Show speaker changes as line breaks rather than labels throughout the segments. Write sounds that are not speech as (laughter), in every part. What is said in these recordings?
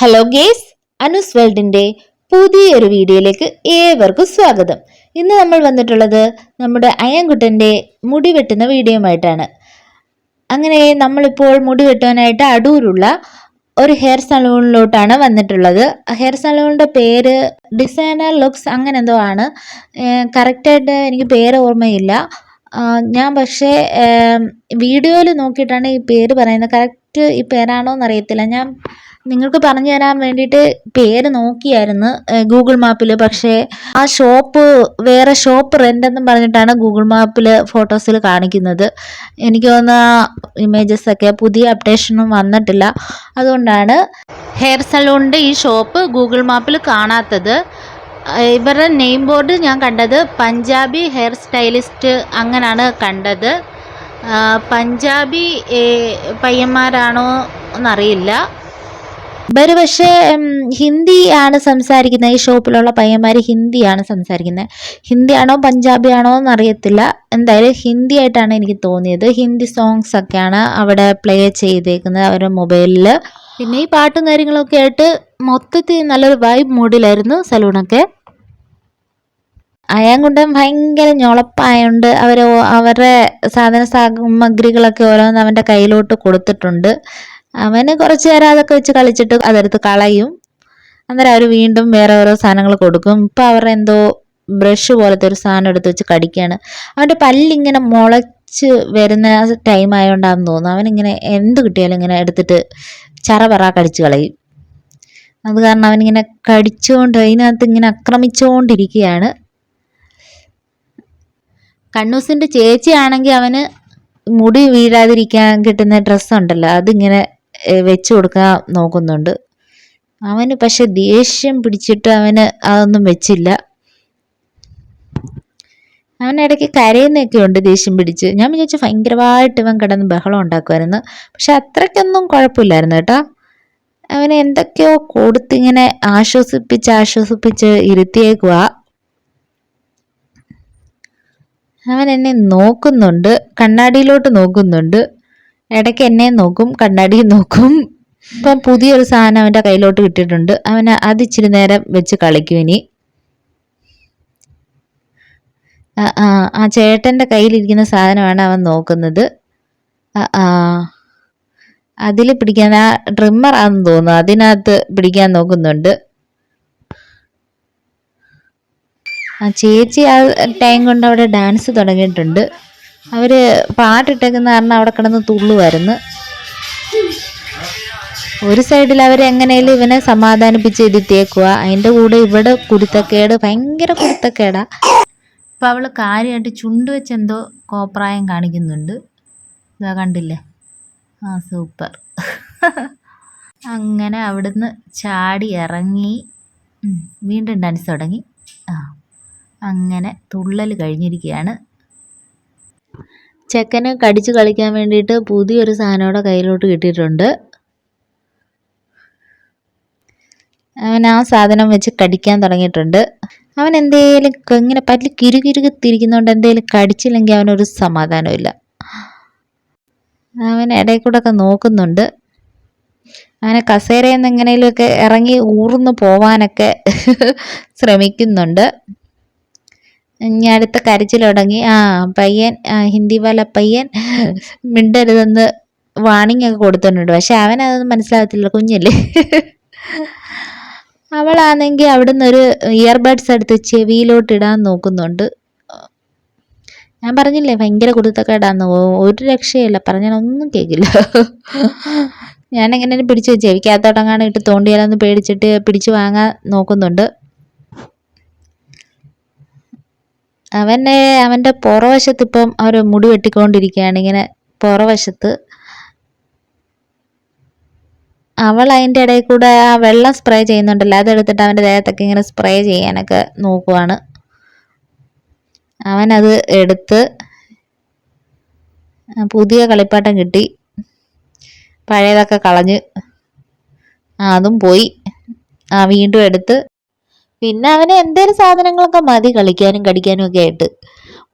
Hello guys അനുസ് വേൾഡിന്റെ പുതിയൊരു വീഡിയോയിലേക്ക് ഏവർക്കും സ്വാഗതം. ഇന്ന് നമ്മൾ വന്നിട്ടുള്ളത് നമ്മുടെ അയ്യൻകുട്ടന്റെ മുടി വെട്ടുന്ന വീഡിയോയുമായിട്ടാണ്. അങ്ങനെ നമ്മളിപ്പോൾ മുടി വെട്ടുവാനായിട്ട് അടൂരുള്ള ഒരു ഹെയർ സലൂണിലോട്ടാണ് വന്നിട്ടുള്ളത്. ഹെയർ സലൂണിന്റെ പേര് ഡിസൈനർ ലുക്സ് അങ്ങനെ എന്തോ ആണ്. കറക്റ്റായിട്ട് എനിക്ക് പേര് ഓർമ്മയില്ല. ഞാൻ പക്ഷേ വീഡിയോയിൽ നോക്കിയിട്ടാണ് ഈ പേര് പറയുന്നത്. കറക്റ്റ് ഈ പേരാണോ എന്നറിയത്തില്ല ഞാൻ നിങ്ങൾക്ക് പറഞ്ഞു തരാൻ വേണ്ടിയിട്ട് പേര് നോക്കിയായിരുന്നു ഗൂഗിൾ മാപ്പിൽ പക്ഷേ ആ ഷോപ്പ് വേറെ ഷോപ്പ് റെന്റ് എന്നും പറഞ്ഞിട്ടാണ് ഗൂഗിൾ മാപ്പിൽ ഫോട്ടോസിൽ കാണിക്കുന്നത്. എനിക്ക് തോന്നുന്ന ഇമേജസ് ഒക്കെ പുതിയ അപ്ഡേഷനും വന്നിട്ടില്ല. അതുകൊണ്ടാണ് ഹെയർ സലൂണിന്റെ ഈ ഷോപ്പ് ഗൂഗിൾ മാപ്പിൽ കാണാത്തത്. ഇവരുടെ നെയിം ബോർഡ് ഞാൻ കണ്ടത് പഞ്ചാബി ഹെയർ സ്റ്റൈലിസ്റ്റ് അങ്ങനെയാണ് കണ്ടത്. പഞ്ചാബി പയ്യന്മാരാണോ എന്നറിയില്ല. ഇവർ പക്ഷേ ഉം, ഹിന്ദി ആണ് സംസാരിക്കുന്നത് ഈ ഷോപ്പിലുള്ള പയ്യന്മാർ ഹിന്ദിയാണ് സംസാരിക്കുന്നത് ഹിന്ദിയാണോ പഞ്ചാബിയാണോ എന്നറിയത്തില്ല എന്തായാലും ഹിന്ദി ആയിട്ടാണ് എനിക്ക് തോന്നിയത്. ഹിന്ദി സോങ്സ് ഒക്കെയാണ് അവിടെ പ്ലേ ചെയ്തേക്കുന്നത് അവരുടെ മൊബൈലിൽ പിന്നെ ഈ പാട്ടും കാര്യങ്ങളൊക്കെ ആയിട്ട് മൊത്തത്തിൽ നല്ലൊരു വൈബ് മൂഡിലായിരുന്നു സലൂണൊക്കെ. അയാൻകുണ്ടൻ ഭയങ്കര ഞൊളപ്പായുണ്ട് അവർ അവരുടെ സാധന സാമഗ്രികളൊക്കെ ഓരോന്ന് അവന്റെ കയ്യിലോട്ട് കൊടുത്തിട്ടുണ്ട്. അവന് കുറച്ച് നേരം അതൊക്കെ വെച്ച് കളിച്ചിട്ട് അതെടുത്ത് കളയും. അന്നേരം അവർ വീണ്ടും വേറെ ഓരോ സാധനങ്ങൾ കൊടുക്കും. ഇപ്പം അവരുടെ എന്തോ ബ്രഷ് പോലത്തെ ഒരു സാധനം എടുത്ത് വെച്ച് കടിക്കുകയാണ് അവന്റെ പല്ലിങ്ങനെ മുളച്ച് വരുന്ന ടൈം ആയതുകൊണ്ടാണെന്ന് തോന്നുന്നു. അവനിങ്ങനെ എന്ത് കിട്ടിയാലും ഇങ്ങനെ എടുത്തിട്ട് ചറ പറ കടിച്ച് കളയും. അത് കാരണം അവനിങ്ങനെ കടിച്ചുകൊണ്ട് അതിനകത്ത് ഇങ്ങനെ ആക്രമിച്ചുകൊണ്ടിരിക്കുകയാണ് കണ്ണൂസിന്റെ ചേച്ചിയാണെങ്കിൽ അവന് മുടി വീഴാതിരിക്കാൻ കിട്ടുന്ന ഡ്രസ്സുണ്ടല്ലോ അതിങ്ങനെ വെച്ച് കൊടുക്കാൻ നോക്കുന്നുണ്ട്. അവന് പക്ഷെ ദേഷ്യം പിടിച്ചിട്ട് അവന് അതൊന്നും വെച്ചില്ല. അവൻ ഇടയ്ക്ക് കരയുന്നൊക്കെ ഉണ്ട് ദേഷ്യം പിടിച്ച്. ഞാൻ വിചാരിച്ചു ഭയങ്കരമായിട്ട് ഇവൻ കിടന്ന് ബഹളം ഉണ്ടാക്കുമായിരുന്നു പക്ഷെ അത്രയ്ക്കൊന്നും കുഴപ്പമില്ലായിരുന്നു കേട്ടോ. അവനെ എന്തൊക്കെയോ കൊടുത്തിങ്ങനെ ആശ്വസിപ്പിച്ച് ആശ്വസിപ്പിച്ച് ഇരുത്തിയേക്കുക അവൻ എന്നെ നോക്കുന്നുണ്ട്. കണ്ണാടിയിലോട്ട് നോക്കുന്നുണ്ട്. ഇടയ്ക്ക് എന്നെ നോക്കും കണ്ണാടി നോക്കും. ഇപ്പം പുതിയൊരു സാധനം അവന്റെ കയ്യിലോട്ട് കിട്ടിയിട്ടുണ്ട്. അവൻ അത് ഇച്ചിരി നേരം വെച്ച് കളിക്കും ഇനി. ആ ചേട്ടന്റെ കയ്യിലിരിക്കുന്ന സാധനമാണ് അവൻ നോക്കുന്നത്. അതിൽ പിടിക്കാൻ ആ ട്രിമ്മർ ആണെന്ന് തോന്നുന്നു. അതിനകത്ത് പിടിക്കാൻ നോക്കുന്നുണ്ട്. ആ ചേച്ചി ആ ടൈം കൊണ്ട് അവിടെ ഡാൻസ് തുടങ്ങിയിട്ടുണ്ട്. അവർ പാട്ടിട്ടേക്കുന്ന കാരണം അവിടെ കിടന്ന് തുള്ളുമായിരുന്നു ഒരു സൈഡിൽ അവർ എങ്ങനെയും ഇവനെ സമാധാനിപ്പിച്ച് ഇരുത്തിയേക്കുക അതിന്റെ കൂടെ ഇവിടെ കുരുത്തക്കേട് ഭയങ്കര കുരുത്തക്കേടാ. അപ്പം അവൾ കാര്യമായിട്ട് ചുണ്ട് വെച്ച് എന്തോ കോപ്രായം കാണിക്കുന്നുണ്ട്. ഇതാ കണ്ടില്ലേ? ആ സൂപ്പർ. അങ്ങനെ അവിടുന്ന് ചാടി ഇറങ്ങി. വീണ്ടും ഡാൻസ് തുടങ്ങി. ആ അങ്ങനെ തുള്ളൽ കഴിഞ്ഞിരിക്കുകയാണ്. ചെക്കന് കടിച്ച് കളിക്കാൻ വേണ്ടിയിട്ട് പുതിയൊരു സാധനം കൂടെ കയ്യിലോട്ട് കിട്ടിയിട്ടുണ്ട്. അവൻ ആ സാധനം വെച്ച് കടിക്കാൻ തുടങ്ങിയിട്ടുണ്ട്. അവൻ എന്തേലും ഇങ്ങനെ പല്ല് കിരുകിരുകി തിരിക്കുന്നതുകൊണ്ട് എന്തേലും കടിച്ചില്ലെങ്കിൽ അവനൊരു സമാധാനമില്ല അവൻ ഇടയിൽ കൂടെ ഒക്കെ നോക്കുന്നുണ്ട്. അവനെ കസേരയിൽ നിന്ന് എങ്ങനെയൊക്കെ ഇറങ്ങി ഊർന്നു പോവാനൊക്കെ (laughs) ശ്രമിക്കുന്നുണ്ട്. ഇനി അടുത്ത കരച്ചിൽ തുടങ്ങി. ആ പയ്യൻ ഹിന്ദി വാല പയ്യൻ മിണ്ടരുതെന്ന് വാണിംഗ് ഒക്കെ കൊടുത്തിട്ടുണ്ട്. പക്ഷെ അവൻ അതൊന്നും മനസ്സിലാകത്തില്ല. കുഞ്ഞല്ലേ? അവളാണെങ്കിൽ അവിടുന്ന് ഒരു ഇയർബഡ്സ് എടുത്ത് ചെവിയിലോട്ട് ഇടാൻ നോക്കുന്നുണ്ട്. ഞാൻ പറഞ്ഞില്ലേ ഭയങ്കര കുരുത്തക്കേടാന്ന്. ഒരു രക്ഷയില്ല പറഞ്ഞാൽ ഒന്നും കേൾക്കില്ല ഞാൻ എങ്ങനെ പിടിച്ച് ചെവിക്കകത്തോട്ടങ്ങാണ് ഇട്ട് തോണ്ടിയാലൊന്ന് പേടിച്ചിട്ട് പിടിച്ചു വാങ്ങാൻ നോക്കുന്നുണ്ട്. അവനെ അവന്റെ പുറവശത്ത് ഇപ്പം അവർ മുടി വെട്ടിക്കൊണ്ടിരിക്കുകയാണ്. ഇങ്ങനെ പുറവശത്ത്. അവൾ അതിന്റെ ഇടയിൽ കൂടെ ആ വെള്ളം സ്പ്രേ ചെയ്യുന്നുണ്ടല്ലോ. അതെടുത്തിട്ട് അവന്റെ ദേഹത്തൊക്കെ ഇങ്ങനെ സ്പ്രേ ചെയ്യാനൊക്കെ നോക്കുവാണ്. അവനത് എടുത്ത് പുതിയ കളിപ്പാട്ടം കിട്ടി. പഴയതൊക്കെ കളഞ്ഞ്. അതും പോയി. ആ വീണ്ടും എടുത്ത് പിന്നെ അവന് എന്തേലും സാധനങ്ങളൊക്കെ മതി കളിക്കാനും കടിക്കാനും ഒക്കെ ആയിട്ട്.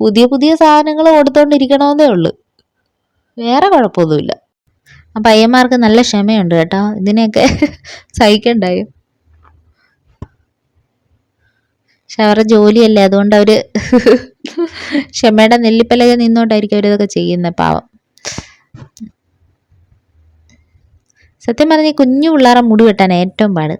പുതിയ പുതിയ സാധനങ്ങൾ കൊടുത്തോണ്ടിരിക്കണമെന്നേ ഉള്ളൂ. വേറെ കുഴപ്പമൊന്നുമില്ല ആ പയ്യന്മാർക്ക് നല്ല ക്ഷമയുണ്ട് കേട്ടോ. ഇതിനെയൊക്കെ (laughs) സഹിക്കണ്ടായോ പക്ഷെ അവരുടെ ജോലിയല്ലേ അതുകൊണ്ട് അവർ (laughs) ക്ഷമയുടെ നെല്ലിപ്പലക നിന്നോണ്ടായിരിക്കും അവരിതൊക്കെ ചെയ്യുന്നത് പാവം. സത്യം പറഞ്ഞാൽ ഈ കുഞ്ഞു പിള്ളേരെ മുടി വെട്ടാൻ ഏറ്റവും പാട്.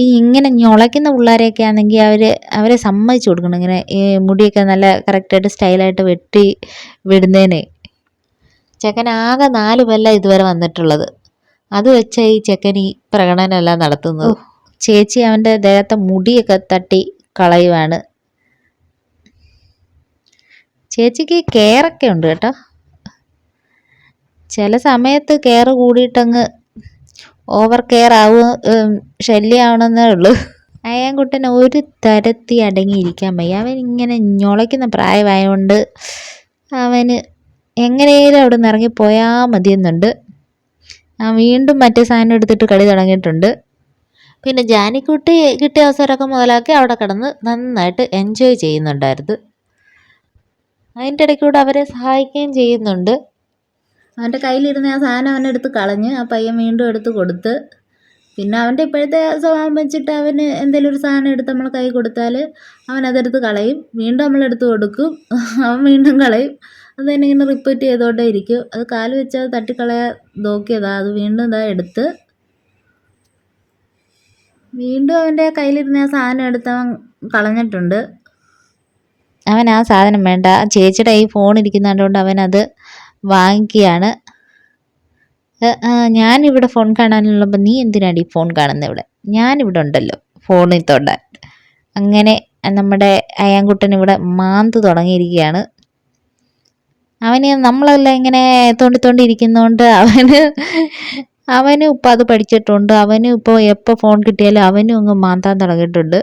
ഈ ഇങ്ങനെ ഞൊളയ്ക്കുന്ന പിള്ളേരെയൊക്കെ ആണെങ്കിൽ അവർ അവരെ സമ്മതിച്ചു കൊടുക്കണം. ഇങ്ങനെ ഈ മുടിയൊക്കെ നല്ല കറക്റ്റായിട്ട് സ്റ്റൈലായിട്ട് വെട്ടി വിടുന്നതിന് ചെക്കൻ ആകെ നാല് കൊല്ല ഇതുവരെ വന്നിട്ടുള്ളത്. അത് വെച്ച ഈ ചെക്കൻ ഈ പ്രകടനമെല്ലാം നടത്തുന്നത്. ചേച്ചി അവന്റെ ദേഹത്തെ മുടിയൊക്കെ തട്ടി കളയുവാണ്. ചേച്ചിക്ക് കെയറൊക്കെ ഉണ്ട് കേട്ടോ. ചില സമയത്ത് കെയർ കൂടിയിട്ടങ്ങ് ഓവർ കെയർ ആവും ശല്യമാവണമെന്നേ ഉള്ളൂ. അയാൻകുട്ടൻ ഒരു തരത്തിൽ അടങ്ങിയിരിക്കാൻ വയ്യ. അവൻ ഇങ്ങനെ ഞൊളയ്ക്കുന്ന പ്രായമായതുകൊണ്ട് അവന് എങ്ങനെയും അവിടെ നിന്ന് ഇറങ്ങിപ്പോയാൽ മതിയെന്നുണ്ട്. ആ വീണ്ടും മറ്റേ സാധനം എടുത്തിട്ട് കളി തുടങ്ങിയിട്ടുണ്ട്. പിന്നെ ജാനിക്കുട്ടി കിട്ടിയ അവസരമൊക്കെ മുതലാക്കി അവിടെ കിടന്ന് നന്നായിട്ട് എൻജോയ് ചെയ്യുന്നുണ്ടായിരുന്നു. അതിന്റെ ഇടയ്ക്കൂടെ അവരെ സഹായിക്കുകയും ചെയ്യുന്നുണ്ട്. അവന്റെ കയ്യിലിരുന്ന ആ സാധനം അവൻ എടുത്ത് കളഞ്ഞ് ആ പയ്യൻ വീണ്ടും എടുത്ത് കൊടുത്ത് പിന്നെ അവന്റെ ഇപ്പോഴത്തെ സ്വഭാവം വെച്ചിട്ട് അവന് എന്തെങ്കിലും ഒരു സാധനം എടുത്ത് നമ്മൾ കൈ കൊടുത്താൽ അവൻ അതെടുത്ത് കളയും. വീണ്ടും നമ്മളെടുത്ത് കൊടുക്കും. അവൻ വീണ്ടും കളയും. അത് തന്നെ ഇങ്ങനെ റിപ്പീറ്റ് ചെയ്തുകൊണ്ടേ ഇരിക്കും. അത് കാൽ വെച്ച് അത് തട്ടിക്കളയാൻ നോക്കിയതാ. അത് വീണ്ടും ഇതാ എടുത്ത് വീണ്ടും അവന്റെ കയ്യിലിരുന്ന ആ സാധനം എടുത്ത് അവൻ കളഞ്ഞിട്ടുണ്ട്. അവൻ ആ സാധനം വേണ്ട. ചേച്ചിയുടെ ഈ ഫോൺ ഇരിക്കുന്നതുകൊണ്ട് അവനത് വാങ്ങിക്കുകയാണ്. ഞാനിവിടെ ഫോൺ കാണാനുള്ളപ്പോൾ നീ എന്തിനാടി ഫോൺ കാണുന്നത് ഇവിടെ? ഞാനിവിടെ ഉണ്ടല്ലോ ഫോണിൽ തൊണ്ടാൻ അങ്ങനെ നമ്മുടെ അയാൻകുട്ടൻ ഇവിടെ മാന്ത് തുടങ്ങിയിരിക്കുകയാണ്. അവന് നമ്മളെല്ലാം ഇങ്ങനെ തോണ്ടി തോണ്ടി ഇരിക്കുന്നതുകൊണ്ട് അവന് അവനും ഇപ്പം അത് പഠിച്ചിട്ടുണ്ട്. അവനും ഇപ്പോൾ എപ്പോൾ ഫോൺ കിട്ടിയാലും അവനും അങ്ങ് മാന്താൻ തുടങ്ങിയിട്ടുണ്ട്.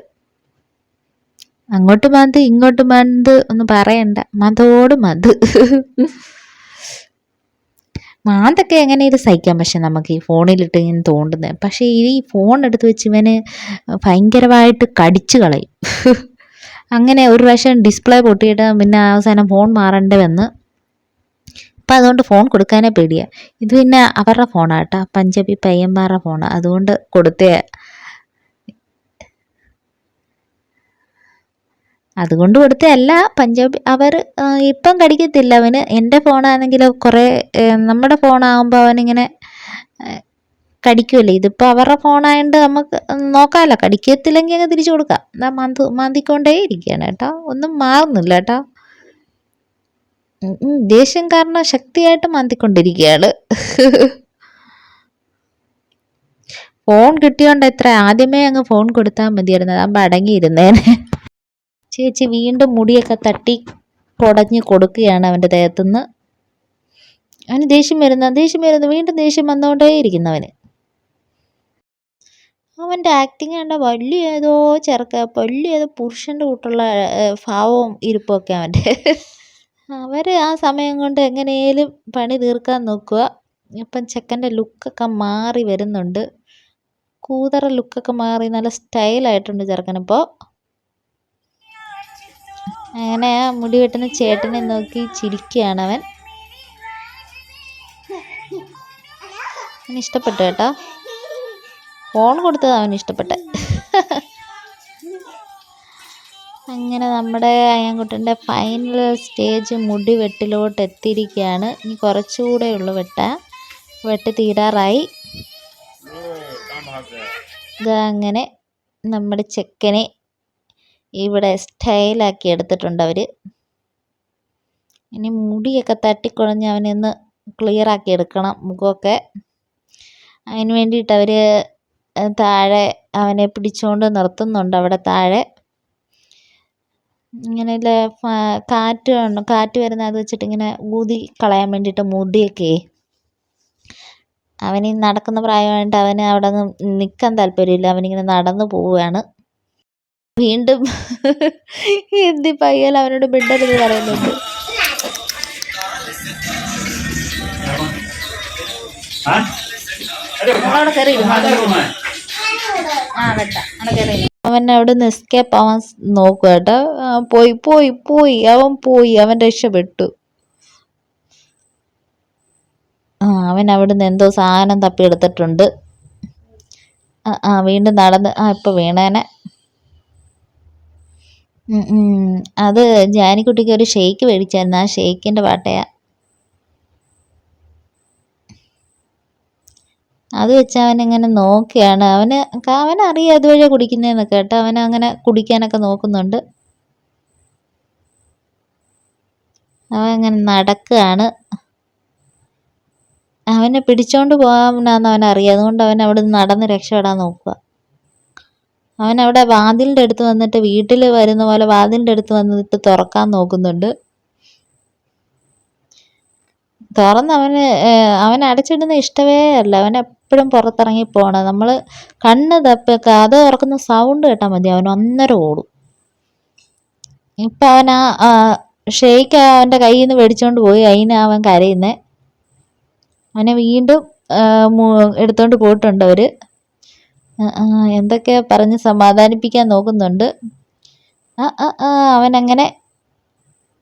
അങ്ങോട്ട് മാന്ത് ഇങ്ങോട്ട് മാന്ത് ഒന്നും പറയണ്ട. മതോട് മത്. മാന്തൊക്കെ എങ്ങനെയും സഹിക്കാം. പക്ഷെ നമുക്ക് ഈ ഫോണിലിട്ട് ഇങ്ങനെ തോണ്ടുന്നത്. പക്ഷേ ഈ ഫോൺ എടുത്ത് വെച്ച് ഇവന് ഭയങ്കരമായിട്ട് കടിച്ചു കളയും. അങ്ങനെ ഒരു പ്രാവശ്യം ഡിസ്പ്ലേ പൊട്ടിയിട്ട് പിന്നെ അവസാനം ഫോൺ മാറേണ്ടി വന്ന് അപ്പം അതുകൊണ്ട് ഫോൺ കൊടുക്കാനേ പേടിയാണ് ഇത് പിന്നെ അവരുടെ ഫോണാണ് കേട്ടോ. പഞ്ചാബി പയ്യന്മാരുടെ ഫോണാണ് അതുകൊണ്ട് കൊടുത്തേ അതുകൊണ്ട് കൊടുത്തതല്ല പഞ്ചാബി അവർ ഇപ്പം കടിക്കത്തില്ല. അവന് എന്റെ ഫോണാണെങ്കിൽ കുറേ നമ്മുടെ ഫോണാകുമ്പോൾ അവനിങ്ങനെ കടിക്കുമല്ലേ ഇതിപ്പോൾ അവരുടെ ഫോണായതുകൊണ്ട് നമുക്ക് നോക്കാമല്ലോ കടിക്കത്തില്ലെങ്കിൽ അങ്ങ് തിരിച്ചു കൊടുക്കാം. എന്നാൽ മാന്ത് മാന്തിക്കൊണ്ടേ ഇരിക്കുകയാണ് കേട്ടോ. ഒന്നും മാറുന്നില്ല കേട്ടോ. ദേഷ്യം കാരണം ശക്തിയായിട്ട് മാന്തിക്കൊണ്ടിരിക്കുകയാണ്. ഫോൺ കിട്ടിയോണ്ട് എത്ര? ആദ്യമേ അങ്ങ് ഫോൺ കൊടുത്താൽ മതിയായിരുന്നു. അതാകുമ്പോൾ അടങ്ങിയിരുന്നേനെ. ചേച്ചി വീണ്ടും മുടിയൊക്കെ തട്ടി കുടഞ്ഞ് കൊടുക്കുകയാണ് അവന്റെ ദേഹത്തുനിന്ന്. അവന് ദേഷ്യം വരുന്ന ദേഷ്യം വരുന്ന വീണ്ടും ദേഷ്യം വന്നുകൊണ്ടേ ഇരിക്കുന്നവന് അവന്റെ ആക്ടിങ് കണ്ട വലിയ ഏതോ ചെറുക്ക വലിയ ഏതോ പുരുഷന്റെ കൂട്ടുള്ള ഭാവവും ഇരിപ്പൊക്കെ അവന്റെ. അവർ ആ സമയം കൊണ്ട് എങ്ങനെയും പണി തീർക്കാൻ നോക്കുക. ഇപ്പം ചെക്കന്റെ ലുക്കൊക്കെ മാറി വരുന്നുണ്ട്. കൂതറ ലുക്കൊക്കെ മാറി നല്ല സ്റ്റൈലായിട്ടുണ്ട് ചെറുക്കനിപ്പോൾ. അങ്ങനെ ആ മുടി വെട്ടുന്ന ചേട്ടനെ നോക്കി ചിരിക്കുകയാണ് അവൻ. അവന് ഇഷ്ടപ്പെട്ടു കേട്ടോ. ഫോൺ കൊടുത്തത് അവന് ഇഷ്ടപ്പെട്ട അങ്ങനെ നമ്മുടെ അയ്യാൻകുട്ടന്റെ ഫൈനൽ സ്റ്റേജ് മുടി വെട്ടിലോട്ട് എത്തിയിരിക്കുകയാണ്. ഇനി കുറച്ചുകൂടെ ഉള്ളു വെട്ട. വെട്ട് തീരാറായി. ഇതാ അങ്ങനെ നമ്മുടെ ചെക്കനെ ഇവിടെ സ്റ്റൈലാക്കി എടുത്തിട്ടുണ്ട് അവർ ഇനി മുടിയൊക്കെ തട്ടിക്കുഴഞ്ഞ് അവനൊന്ന് ക്ലിയറാക്കി എടുക്കണം മുഖമൊക്കെ. അതിന് വേണ്ടിയിട്ട് അവർ താഴെ അവനെ പിടിച്ചുകൊണ്ട് നിർത്തുന്നുണ്ട് അവിടെ താഴെ. ഇങ്ങനെ കാറ്റ് കാറ്റ് വരുന്ന അത് വെച്ചിട്ട് ഇങ്ങനെ ഊതി കളയാൻ വേണ്ടിയിട്ട് മുടിയൊക്കെ. അവന് നടക്കുന്ന പ്രായമായിട്ട് അവന് അവിടെ നിൽക്കാൻ താല്പര്യമില്ല. അവനിങ്ങനെ നടന്നു പോവുകയാണ്. വീണ്ടും ഹിന്ദി പയ്യൽ അവനോട് മിണ്ടരുത് പറയുന്നുണ്ട്. അവൻ അവിടെ നിന്ന് എസ്കേപ്പ് ആവാൻ നോക്കുക കേട്ടോ. പോയി പോയി പോയി. അവൻ പോയി. അവൻ രക്ഷപ്പെട്ടു. ആ അവൻ അവിടുന്ന് എന്തോ സാധനം തപ്പിയെടുത്തിട്ടുണ്ട്. ആ ആ വീണ്ടും നടന്ന്. ആ ഇപ്പൊ വീണേനെ. അത് ജാനിക്കുട്ടിക്ക് ഒരു ഷേക്ക് മേടിച്ചായിരുന്നു. ആ ഷെയ്ക്കിന്റെ പാട്ടയാ അത് വെച്ച് അവനിങ്ങനെ നോക്കുകയാണ് അവന് അവനറിയാം അതുവഴിയാ കുടിക്കുന്നതെന്നൊക്കെ കേട്ടോ. അവൻ അങ്ങനെ കുടിക്കാനൊക്കെ നോക്കുന്നുണ്ട്. അവൻ അങ്ങനെ നടക്കുകയാണ് അവനെ പിടിച്ചോണ്ട് പോകാമെന്നാന്ന് അവനറിയാം. അതുകൊണ്ട് അവൻ അവിടെ നിന്ന് നടന്ന് രക്ഷപ്പെടാൻ നോക്കുക അവൻ അവിടെ വാതിലിന്റെ അടുത്ത് വന്നിട്ട് വീട്ടിൽ വരുന്ന പോലെ വാതിലിന്റെ അടുത്ത് വന്നിട്ട് തുറക്കാൻ നോക്കുന്നുണ്ട്. തുറന്ന് അവന് അവൻ അടച്ചിടുന്ന ഇഷ്ടമേ അല്ല. അവൻ എപ്പോഴും പുറത്തിറങ്ങി പോകണം നമ്മൾ കണ്ണ് തപ്പ കഥ തുറക്കുന്ന സൗണ്ട് കേട്ടാൽ മതി. അവൻ ഒന്നര ഓടും. ഇപ്പം അവൻ ആ ഷെയ്ക്ക് അവന്റെ കയ്യിൽ നിന്ന് മേടിച്ചുകൊണ്ട് പോയി. അതിന് അവൻ കരയുന്നേ. അവനെ വീണ്ടും എടുത്തോണ്ട് പോയിട്ടുണ്ട് അവർ എന്തൊക്കെ പറഞ്ഞ് സമാധാനിപ്പിക്കാൻ നോക്കുന്നുണ്ട്. ആ ആ ആ അവനങ്ങനെ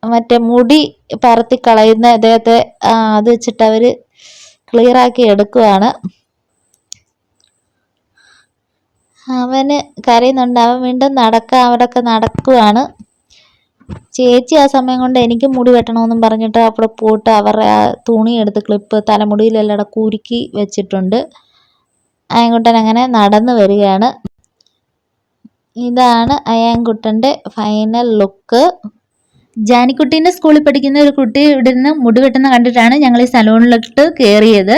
മറ്റേ മുടി പറത്തി കളയുന്ന അദ്ദേഹത്തെ അത് വെച്ചിട്ട് അവർ ക്ലിയർ ആക്കി എടുക്കുവാണ്. അവന് കരയുന്നുണ്ട്. അവൻ വീണ്ടും നടക്കാൻ അവിടെയൊക്കെ നടക്കുവാണ്. ചേച്ചി ആ സമയം കൊണ്ട് എനിക്ക് മുടി വെട്ടണമെന്നും പറഞ്ഞിട്ട് അവിടെ പോയിട്ട് അവരുടെ ആ തുണി എടുത്ത് ക്ലിപ്പ് തലമുടിയിലെല്ലാം കുരുക്കി വെച്ചിട്ടുണ്ട്. അയൻകുട്ടൻ അങ്ങനെ നടന്നു വരികയാണ്. ഇതാണ് അയാൻകുട്ടന്റെ ഫൈനൽ ലുക്ക് ജാനിക്കുട്ടീന്റെ സ്കൂളിൽ പഠിക്കുന്ന ഒരു കുട്ടി ഇവിടെ നിന്ന് മുടി വെട്ടുന്ന കണ്ടിട്ടാണ് ഞങ്ങൾ ഈ സലൂണിലോട്ട് കയറിയത്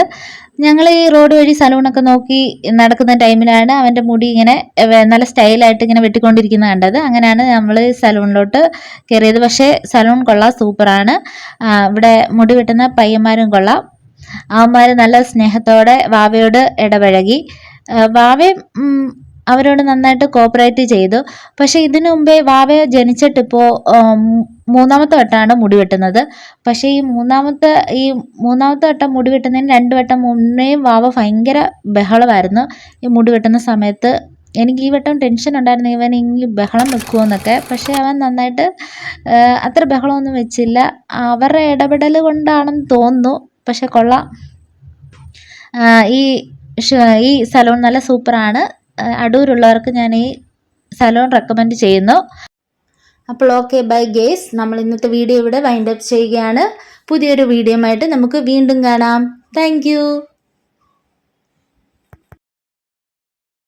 ഞങ്ങൾ ഈ റോഡ് വഴി സലൂണൊക്കെ നോക്കി നടക്കുന്ന ടൈമിലാണ് അവന്റെ മുടി ഇങ്ങനെ നല്ല സ്റ്റൈലായിട്ട് ഇങ്ങനെ വെട്ടിക്കൊണ്ടിരിക്കുന്നത് കണ്ടത്. അങ്ങനെയാണ് നമ്മൾ സലൂണിലോട്ട് കയറിയത് പക്ഷേ സലൂൺ കൊള്ളാം സൂപ്പറാണ് ഇവിടെ മുടി വെട്ടുന്ന പയ്യന്മാരും കൊള്ളാം. അവന്മാർ നല്ല സ്നേഹത്തോടെ വാവയോട് ഇടപഴകി. വാവയും അവരോട് നന്നായിട്ട് കോപ്പറേറ്റ് ചെയ്തു. പക്ഷെ ഇതിനു മുമ്പേ വാവ ജനിച്ചിട്ടിപ്പോൾ മൂന്നാമത്തെ വട്ടമാണ് മുടി വെട്ടുന്നത്. പക്ഷേ ഈ മൂന്നാമത്തെ ഈ മൂന്നാമത്തെ വട്ടം മുടി വെട്ടുന്നതിന് രണ്ട് വട്ടം മുന്നേയും വാവ ഭയങ്കര ബഹളമായിരുന്നു. ഈ മുടി വെട്ടുന്ന സമയത്ത് എനിക്ക് ഈ വട്ടം ടെൻഷൻ ഉണ്ടായിരുന്നു. ഇവൻ ഈ ബഹളം വെക്കുമെന്നൊക്കെ പക്ഷേ അവൻ നന്നായിട്ട് അത്ര ബഹളമൊന്നും വെച്ചില്ല. അവരുടെ ഇടപെടൽ കൊണ്ടാണെന്ന് തോന്നുന്നു. പക്ഷെ കൊള്ള. ഈ ഈ സലൂൺ നല്ല സൂപ്പറാണ്. അടൂരുള്ളവർക്ക് ഞാൻ ഈ സലൂൺ റെക്കമെൻഡ് ചെയ്യുന്നു. അപ്പോൾ ഓക്കെ ബൈ ഗേസ്. നമ്മൾ ഇന്നത്തെ വീഡിയോ ഇവിടെ വൈൻഡപ്പ് ചെയ്യുകയാണ്. പുതിയൊരു വീഡിയോ ആയിട്ട് നമുക്ക് വീണ്ടും കാണാം. താങ്ക്